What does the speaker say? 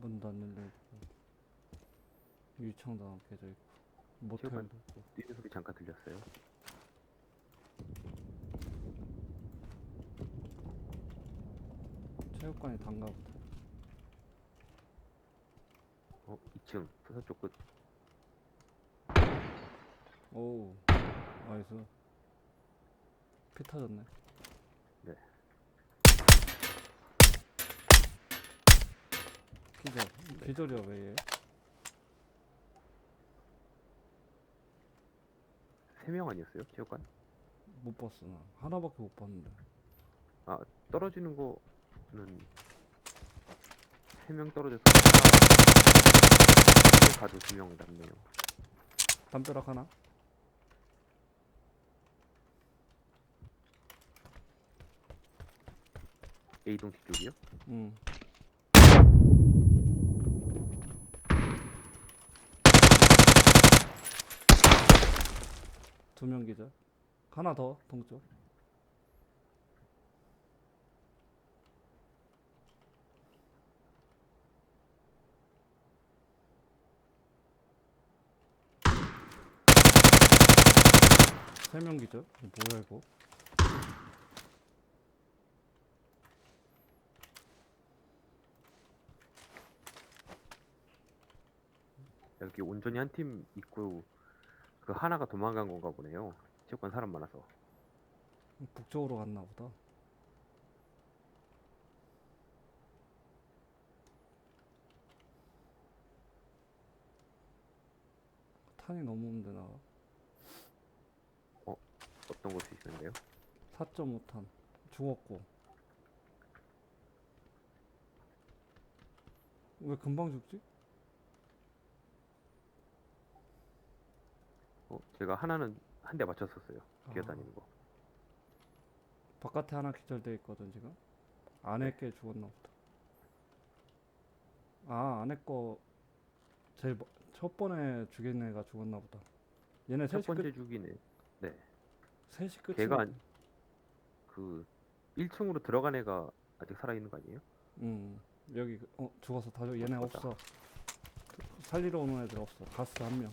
문도 안 열려 있고 유창도 안 깨져 있고 모텔도 체육관. 있고 뛰는 소리 잠깐 들렸어요. 체육관이 단가 보다 어, 2층 부서 쪽 끝. 오우 나이스 피 터졌네 네. 기절 기절이야 왜 얘? 세 명 아니었어요? 체육관? 못 봤어 나 하나밖에 못 봤는데 아, 떨어지는 거는 세 명 떨어져서 하나 가도 두 명 남네요. 담벼락 하나? A동 뒤쪽이요? 응 두 명 기절 하나 더 동쪽. 세 명 기절 뭐야 이거? 여기 온전히 한 팀 있고 그 하나가 도망간 건가 보네요. 체육관 사람 많아서. 북쪽으로 갔나 보다 탄이 너무 없는데 나 어떤 곳에 있는데요? 4.5탄 죽었고 왜 금방 죽지? 어, 제가 하나는 한 대 맞췄었어요. 아. 기어다니는 거. 바깥에 하나 기절돼 있거든 지금 안에 게 죽었나 보다 아 안에 거 제일 뭐- 첫 번에 죽인 애가 죽었나 보다 얘네 첫 셋이 번째 끝 주기네. 네. 셋이 끝이 걔가 안- 그 1층으로 들어간 애가 아직 살아 있는 거 아니에요? 응 여기 그- 어 죽었어 다 죽- 얘네. 없어 살리러 오는 애들 없어 가스 한명